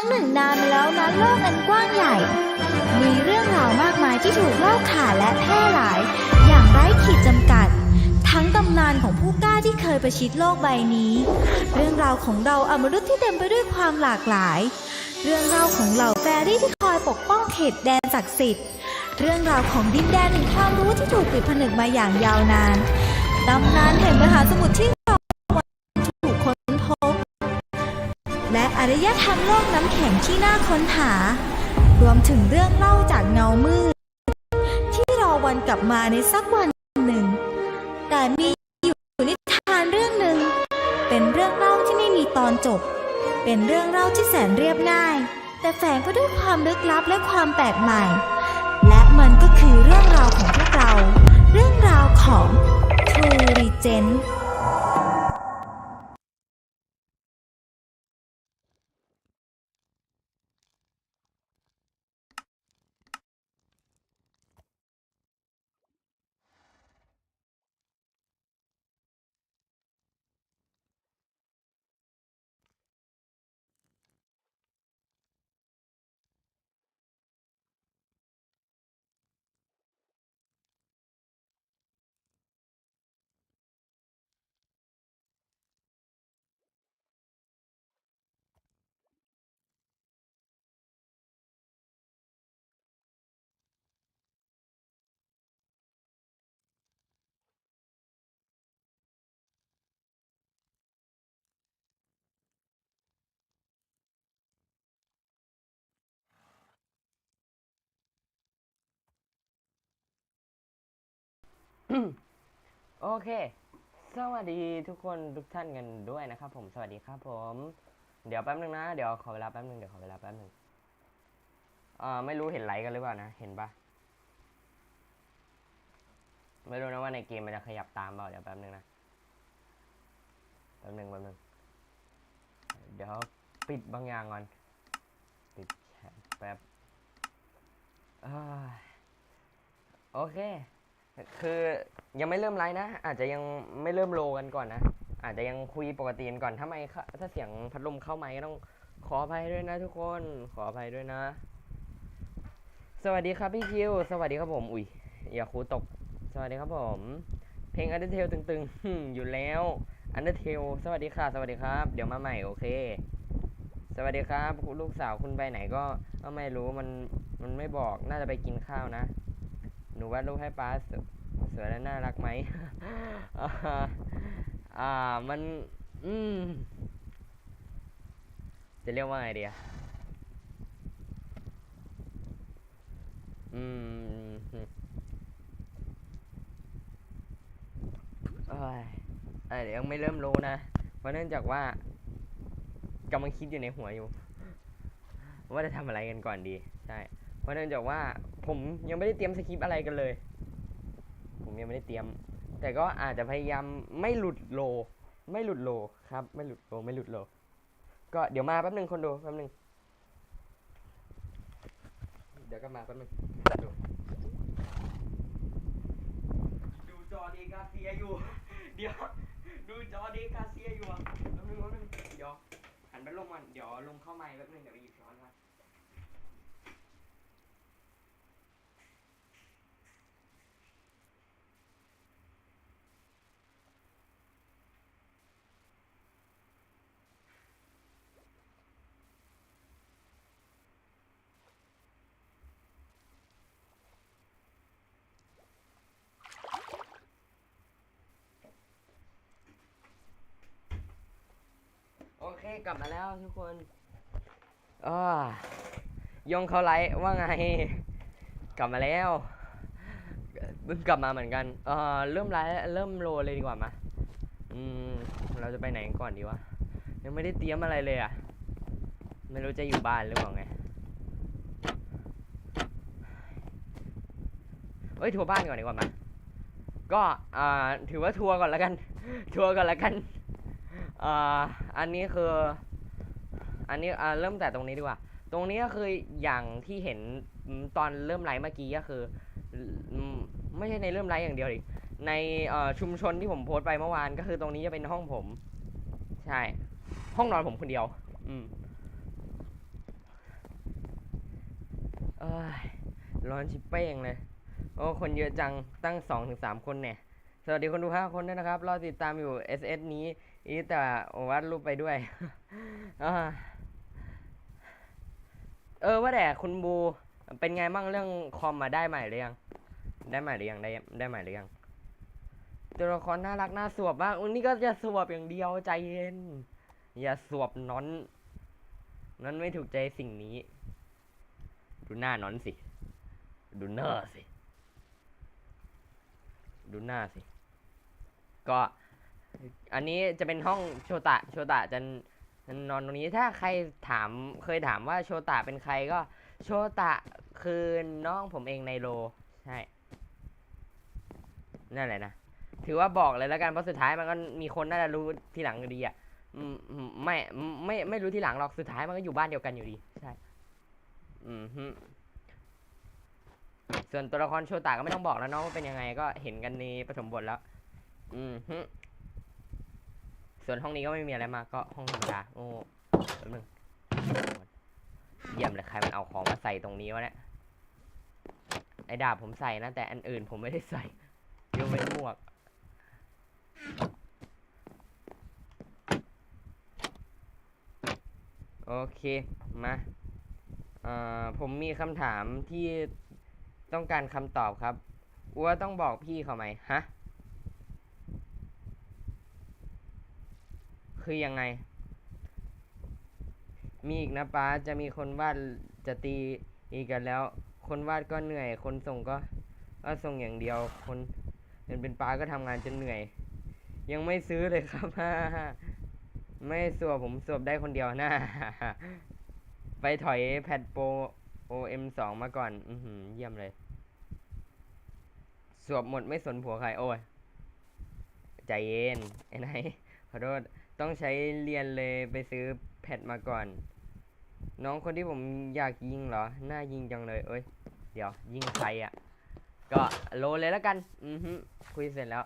รั้งหนึ่งนานมาแล้วนะโลกอันกว้างใหญ่ มีเรื่องราวมากมายที่ถูกเล่าขานและแพร่หลาย อย่างไร้ขีดจำกัด ทั้งตำนานของผู้กล้าที่เคยประชิดโลกใบนี้ เรื่องราวของเราอมนุษย์ที่เต็มไปด้วยความหลากหลาย เรื่องราวของเหล่าแฟรี่ที่คอยปกป้องเขตแดนศักดิ์สิทธิ์ เรื่องราวของดินแดนแห่งความรู้ที่ถูกปิดผนึกมาอย่างยาวนานตำนานแห่งมหาสมุทรที่ อารยธรรมโลกน้ำแข็งที่น่าค้นหา รวมถึงเรื่องเล่าจากเงามืด ที่รอวันกลับมาในสักวันหนึ่ง แต่มีอยู่นิทานเรื่องหนึ่ง เป็นเรื่องเล่าที่ไม่มีตอนจบ เป็นเรื่องเล่าที่แสนเรียบง่าย แต่แฝงไปด้วยความลึกลับและความแปลกใหม่ และมันก็คือเรื่องราวของพวกเรา เรื่องราวของ True Regent โอเค สวัสดีทุกคนทุกท่านกันด้วยนะครับผม สวัสดีครับผม เดี๋ยวแป๊บนึงนะ เดี๋ยวขอเวลาแป๊บนึง เดี๋ยวขอเวลาแป๊บนึงเอ่อไม่รู้เห็นไลค์กันหรือเปล่านะ เห็นปะไม่รู้นะว่าในเกมมันจะขยับตามเปล่า เดี๋ยวแป๊บนึงนะ แป๊บนึงแป๊บนึง เดี๋ยวปิดบางอย่างก่อน ปิดแชทแป๊บอโอเค คือยังไม่เริ่มไลฟ์นะ อาจจะยังไม่เริ่มโลกันก่อนนะ อาจจะยังคุยปกติกันก่อนถ้าไม่ถ้าเสียงพัดลมเข้าไมค์ก็ต้องขออภัยด้วยนะทุกคน ขออภัยด้วยนะ สวัสดีครับพี่คิว สวัสดีครับผม อุ้ยอย่าคูตก สวัสดีครับผม เพลง Undertale ตึงๆ อยู่แล้ว Undertale สวัสดีค่ะ สวัสดีครับ เดี๋ยวมาใหม่โอเค สวัสดีครับลูกสาวคุณไปไหนก็ก็ไม่รู้มันมันไม่บอกน่าจะไปกินข้าวนะ หนูวาดรูปให้ป้าสวสวยและน่ารักไหมอ่ามัน อืม จะเรียกว่าไงดีอะอืมเอ้ยเอ้ยเดี๋ยวยังไม่เริ่มรู้นะ เพราะเนื่องจากว่ากำลังคิดอยู่ในหัวอยู่ ว่าจะทำอะไรกันก่อนดี ใช่ เพราะเนื่องจากว่าผมยังไม่ได้เตรียมสคริปต์อะไรกันเลย ผมยังไม่ได้เตรียม แต่ก็อาจจะพยายามไม่หลุดโล ไม่หลุดโลครับ ไม่หลุดโลไม่หลุดโล ก็เดี๋ยวมาแป๊บนึงคนดูแป๊บนึง เดี๋ยวก็มาแป๊บนึงดูดูจอดีกาเซียอยู่ เดี๋ยวดูจอดีกาเซียอยู่แป๊บนึงแป๊บนึงเดี๋ยวหันไปลงมันเดี๋ยวลงเข้าไมค์แป๊บนึงเดี๋ยวไปหยิบ เคกลับมาแล้วทุกคนอ่ายงเขาไลฟ์ว่าไง กลับมาแล้วเพิ่งกลับมาเหมือนกันเออเริ่มไลฟ์เริ่มโรลเลยดีกว่ามาอืมเราจะไปไหนก่อนดีวะยังไม่ได้เตรียมอะไรเลยอะ ไม่รู้จะอยู่บ้านหรือเปล่าไงเอ้ยทัวร์บ้านก่อนดีกว่ามาก็อ่าถือว่าทัวร์ก่อนล้วกัน ทัวร์ก่อนล้วกันอ่า อันนี้คือ อันนี้อ่าเริ่มแต่ตรงนี้ดีกว่า ตรงนี้ก็คืออย่างที่เห็นตอนเริ่มไลฟ์เมื่อกี้ก็คือไม่ใช่ในเริ่มไลฟ์อย่างเดียวดิในชุมชนที่ผมโพสต์ไปเมื่อวานก็คือตรงนี้จะเป็นห้องผม ใช่ ห้องนอนผมคนเดียว อืมเอ้ยร้อนชิบเป้งเลย โอ้ คนเยอะจังตั้งสองถึงสามคนเนี่ย สวัสดีคนดูห้าคนด้วยนะครับ รอติดตามอยู่ SS นี้ อีแต่วาดรูปไปด้วยอเออว่าแต่คุณบู เป็นไงบ้างเรื่องคอมมาได้ใหม่หรือยัง ได้ใหม่หรือยังได้ได้ใหม่หรือยัง ตัวละครน่ารักน่าสวบมากอุ้นี่ก็จะสวบอย่างเดียวใจเย็น อย่าสวบนอนน้อนไม่ถูกใจสิ่งนี้ ดูหน้านอนสิ ดูหน้าสิ ดูหน้าสิ ก็ อันนี้จะเป็นห้องโชตะโชตะจะนอนตรงนี้ถ้าใครถามเคยถามว่าโชตะเป็นใครก็ โชตะคือน้องผมเองในโลใช่นั่นแหละนะถือว่าบอกเลยแล้วกันเพราะสุดท้ายมันก็มีคนน่าจะรู้ทีหลังดีอะไม่ไม่ไม่รู้ทีหลังหรอกสุดท้ายมันก็อยู่บ้านเดียวกันอยู่ดีใช่อืมฮึส่วนตัวละครโชตะก็ไม่ต้องบอกแล้วเนาะว่าเป็นยังไงก็เห็นกันในปฐมบทแล้ว อืมฮึ ส่วนห้องนี้ก็ไม่มีอะไรมากก็ห้องธรรมดาโอ้แป๊บนึงเยี่ยมเลยใครมันเอาของมาใส่ตรงนี้วะเนี่ยไอ้ดาบผมใส่นะแต่อันอื่นผมไม่ได้ใส่ยกเว้นหมวกโอเคมาเอ่อผมมีคำถามที่ต้องการคำตอบครับอัวต้องบอกพี่เขาไหมฮะ คือยังไง มีอีกนะป้าจะมีคนวาดจะตีอีกกันแล้ว คนวาดก็เหนื่อย คนส่งก็ก็ส่งอย่างเดียว คนเป็นเป็นป้าก็ทำงานจนเหนื่อย ยังไม่ซื้อเลยครับไม่สวบผมสวบได้คนเดียวนะไปถอยแพดโปร OM สองมาก่อน อือหือเยี่ยมเลย สวบหมดไม่สนผัวใคร โอ้ย ใจเย็นไอ้ไหนขอโทษ ต้องใช้เรียนเลยไปซื้อแพดมาก่อน น้องคนที่ผมอยากยิงเหรอ น่ายิงจังเลย เอ้ย เดี๋ยวยิงใครอะ่ะ ก็โลเลยแล้วกัน อือฮึคุยเสร็จแล้ว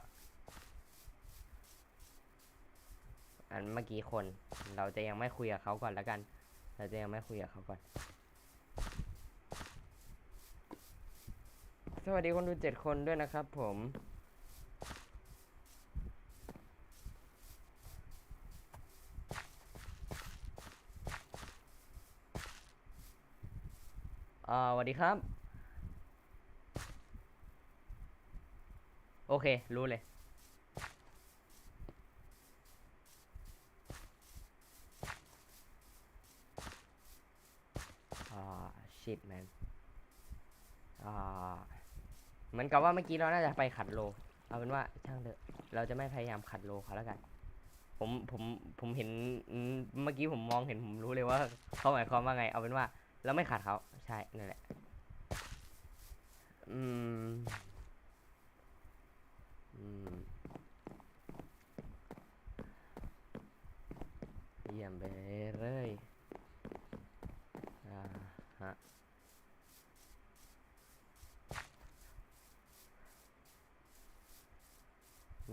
อันเมื่อกี้คน เราจะยังไม่คุยกับเขาก่อนแล้วกัน เราจะยังไม่คุยกับเขาก่อน สวัสดีคนดูเจ็ดคนด้วยนะครับผม อ่าสวัสดีครับ โอเค รู้เลย อ่า shit man อ่าเหมือนกับว่าเมื่อกี้เราน่าจะไปขัดโล เอาเป็นว่าช่างเถอะ เราจะไม่พยายามขัดโลเขาแล้วกัน ผมผมผมเห็นเมื่อกี้ผมมองเห็นผมรู้เลยว่าเขาหมายความว่าไง เอาเป็นว่า เราไม่ขัดเขาใช่นั่นแหละ อืม อืม เยี่ยมไปเลยอ่าฮะ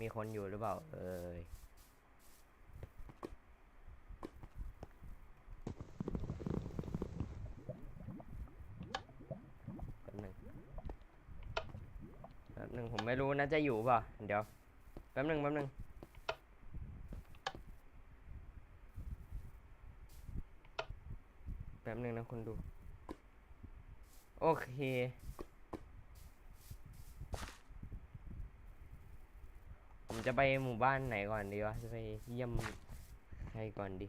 มีคนอยู่หรือเปล่า เอ่ย แป๊บหนึ่งแป๊บ หนึ่งผมไม่รู้นะจะอยู่เปล่าเดี๋ยวแป๊บหนึ่งแป๊บหนึ่งแป๊บหนึ่งนะคนดู โอเคผมจะไปหมู่บ้านไหนก่อนดีวะ จะไปเยี่ยมใครก่อนดี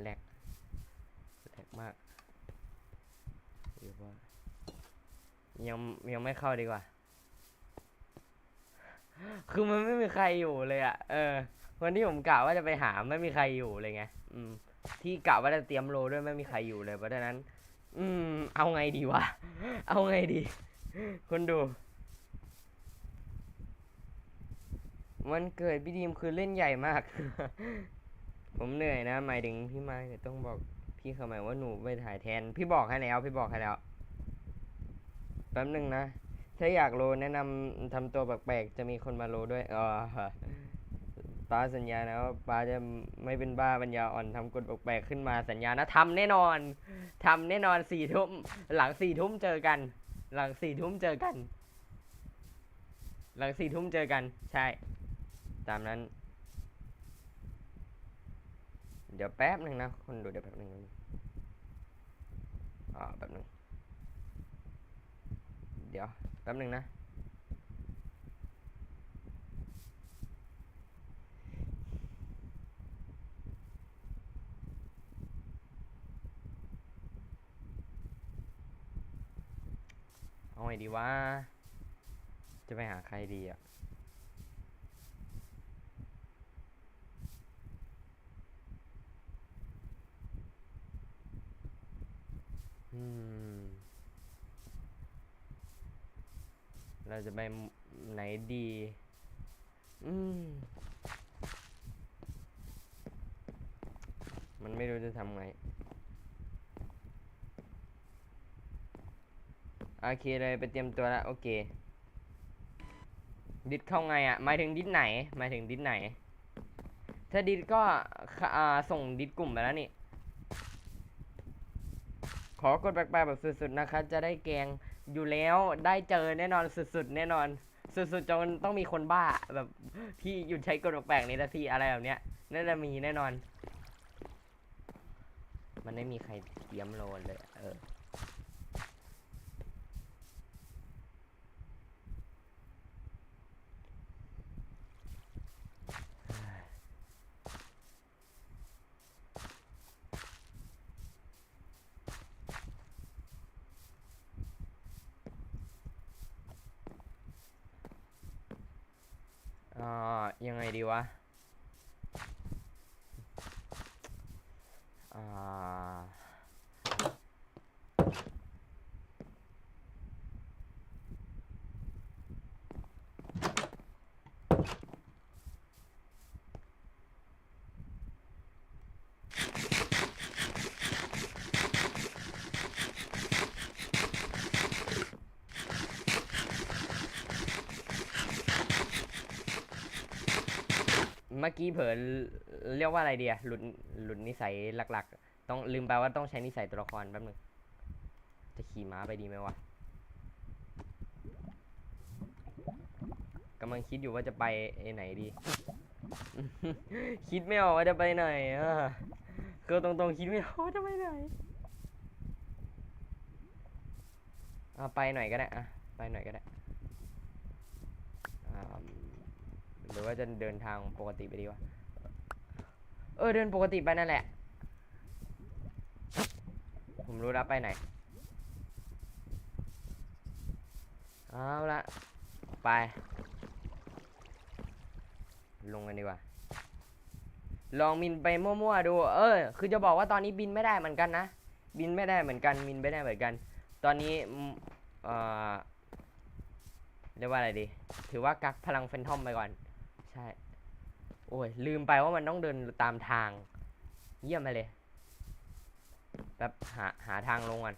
แหลกแหลกมากหรือว่ายังยังไม่เข้าดีกว่า คือมันไม่มีใครอยู่เลยอะ่ะ เออ วันที่ผมกะว่าจะไปหาไม่มีใครอยู่เลยไง อืม ที่กะว่าจะเตรียมโลด้วยไม่มีใครอยู่เลยเพราะฉะนั้น อืม เอาไงดีวะ เอาไงดีคุณดูวันเกิดพี่ดีมคือเล่นใหญ่มาก ผมเหนื่อยนะหมายถึงพี่ไม้ต้องบอกพี่เขาหมายว่าหนูไปถ่ายแทน พี่บอกให้แล้ว พี่บอกให้แล้วแป๊บหนึ่งนะถ้าอยากโลแนะนำทำตัวแปลกๆจะมีคนมาโลด้วยอ๋อป้าสัญญานะว่าป้าจะไม่เป็นบ้าปัญญาอ่อนทำกฎแปลกๆขึ้นมาสัญญานะทำแน่นอนทำแน่นอนสี่ทุ่มหลังสี่ทุ่มเจอกัน หลังสี่ทุ่มเจอกัน หลังสี่ทุ่มเจอกัน ใช่ ตามนั้น เดี๋ยวแป๊บหนึ่งนะคนดูเดี๋ยวแป๊บหนึ่งอ่าแป๊บหนึ่งเดี๋ยวแป๊บหนึ่งนะ เอาไงดีวะจะไปหาใครดีอะ เราจะไปไหนดี อืม มันไม่รู้จะทำไง โอเคเลยไปเตรียมตัวแล้ว โอเค ดิดเข้าไงอะหมายถึงดิดไหนหมายถึงดิดไหน ถ้าดิดก็ค่ะอ่าส่งดิดกลุ่มไปแล้วนี่ ขอกดแปลกๆแบบสุดๆนะคะจะได้แกงอยู่แล้วได้เจอแน่นอนสุดๆ แน่นอน สุดๆจนต้องมีคนบ้าแบบที่หยุดใช้กดแปลกๆนี้ละที่อะไรแบบเนี้ยน่าจะมีแน่นอน มันไม่มีใครเตรียมโลนเลย เออ อ่า ยังไงดีวะอ่า มื่อกี้เผลอเรียกว่าอะไรเดียหลุดหลุดนิสัยหลัก ๆ ต้องลืมไปว่าต้องใช้นิสัยตัวละครแป๊บนึงจะขี่ม้าไปดีไหมวะกำลังคิดอยู่ว่าจะไปไหนดี คิดไม่ออกว่าจะไปไหนอะก็ตรงๆคิดไม่ออกว่าจะไปไหนอะไปหน่อยก็ได้อะไปหน่อยก็ได้อ่า หรือว่าจะเดินทางปกติไปดีวะ เออเดินปกติไปนั่นแหละ ผมรู้แล้วไปไหน เอาละไป ลงกันดีกว่า ลองบินไปมั่วๆดู เออ คือจะบอกว่าตอนนี้บินไม่ได้เหมือนกันนะ บินไม่ได้เหมือนกัน บินไม่ได้เหมือนกัน ตอนนี้ เอ่อเรียกว่าอะไรดี ถือว่ากักพลังเฟนทอมไปก่อน ช่ โอ้ย ลืมไปว่ามันต้องเดินตามทาง เยี่ยมไปเลย แบบหาหาทางลงก่อน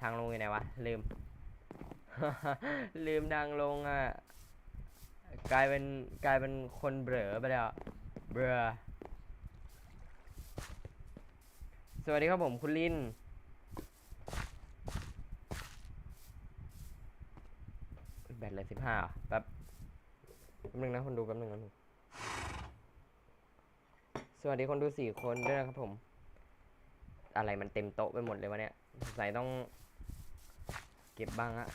ทางลงอยู่ไหนวะ ลืม ลืมทางลงอะ กลายเป็นกลายเป็นคนเบลอไปแล้ว เบลอสวัสดีครับผมคุณลินแบตเลยสิบห้าแป๊บ แป๊บนึงนะคนดูแป๊บนึงนะสวัสดีคนดูสี่คนด้วยนะครับผม อะไรมันเต็มโต๊ะไปหมดเลยวะเนี่ยสงสัยต้องเก็บบ้างอะ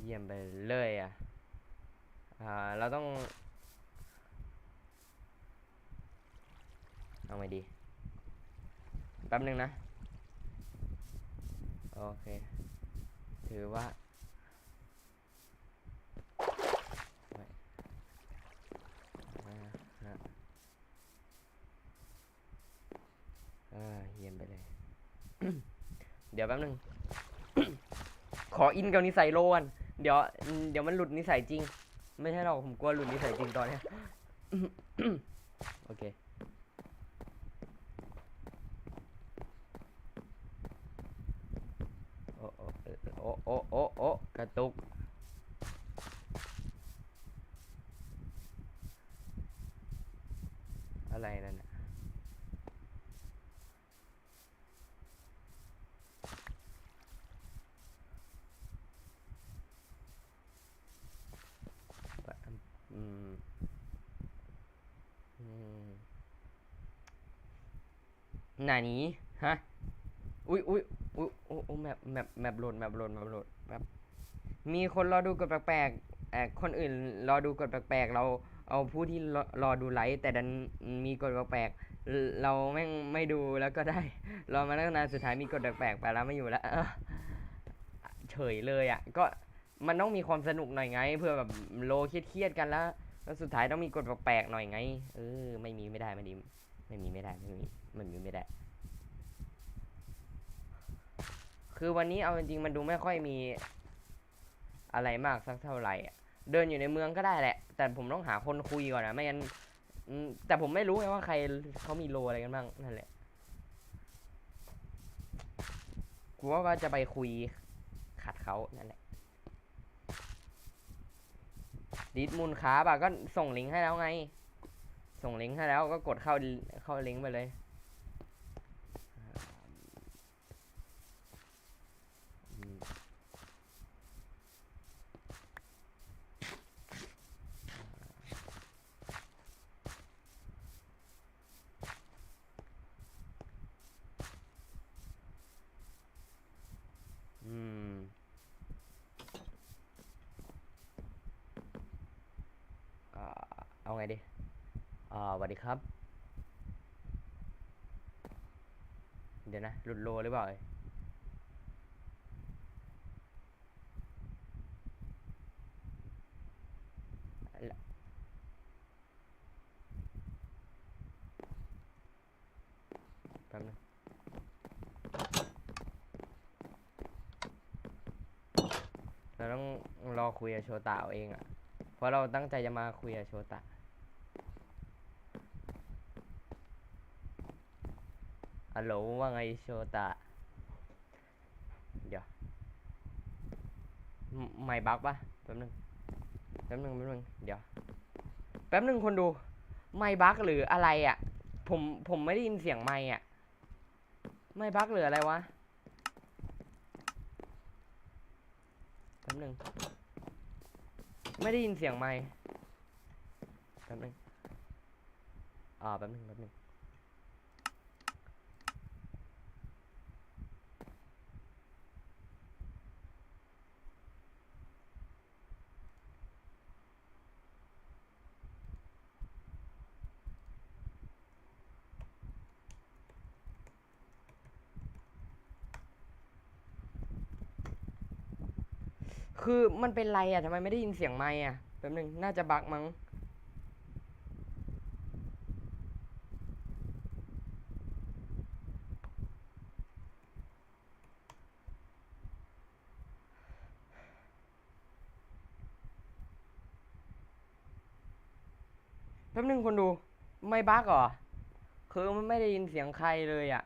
เยี่ยมไปเลยอะ อ่า เราต้อง เอาไงดี แป๊บนึงนะ โอเค ถือว่าไว้อ่าฮะเออเยี่ยมไปเลย เดี๋ยวแป๊บนึง ขออินกับนิสัยโลนเดี๋ยว เดี๋ยวมันหลุดนิสัยจริง ไม่ใช่หรอกผมกลัวหลุดนิสัยจริงตอนนี้โอเค โอ้โอ้เออ โอ้โอ้โอ้กระตุก อะไรนั่นน่ะอืม อืมหนานี้ฮะ อุ้ยอุ้ยอุ้ยโอ้โอ้แมปแมปแมปโหลดแมปโหลดแมปโหลดแป๊บมีคนรอดูกดแปลกๆเอ่อคนอื่นรอดูกดแปลกๆเราเอาผู้ที่รอรอดูไลฟ์แต่ดันมีกดแปลกๆเราแม่งไม่ดูแล้วก็ได้ รอมาตั้งนานสุดท้ายมีกดแปลกๆไปแล้วไม่อยู่แล้วเออเฉยเลยอะ ก็มันต้องมีความสนุกหน่อยไง เพื่อแบบโลเครียดๆกันแล้วแล้วสุดท้ายต้องมีกดแปลกๆหน่อยไง เออ ไม่มีไม่ได้ไม่ดีไม่มีไม่ได้ไม่มีมันมีไม่ได้ คือวันนี้เอาจริงๆมันดูไม่ค่อยมีอะไรมากสักเท่าไหร่อะเดินอยู่ในเมืองก็ได้แหละ แต่ผมต้องหาคนคุยก่อนนะไม่งั้นอืมแต่ผมไม่รู้ไงว่าใครเขามีโลอะไรกันบ้างนั่นแหละกูว่าว่าจะไปคุยขัดเขานั่นแหละดิสมูลค้าป่ะก็ส่งลิงก์ให้แล้วไง ส่งลิงก์ให้แล้วก็กดเข้าเข้าลิงก์ไปเลย อืมอืมอ่าเอาไงดี อ่าสวัสดีครับ เดี๋ยวนะ หลุดโลหรือเปล่าเอ่ยแป๊บนึงเราต้องรอคุยกับโชตะเอาเองอะ่ะ เพราะเราตั้งใจจะมาคุยกับโชตะ ฮัลโหลว่าไงโชตะ เดี๋ยวไม่บักปะแป๊บนึง แป๊บนึงแป๊บนึง เดี๋ยว แป๊บนึงคนดู ไม่บักหรืออะไรอะ่ะ ผม ผมไม่ได้ยินเสียงไม่อะ ไม่บักหรืออะไรวะ แป๊บนึง ไม่ได้ยินเสียงไม่แป๊บนึง อ่า แป๊บนึง แป๊บนึง คือมันเป็นไรอะทำไมไม่ได้ยินเสียงไม่อะแป๊บนึงน่าจะบักมั้งแป๊บนึงคนดูไม่บักเหรอ คือมันไม่ได้ยินเสียงใครเลยอะ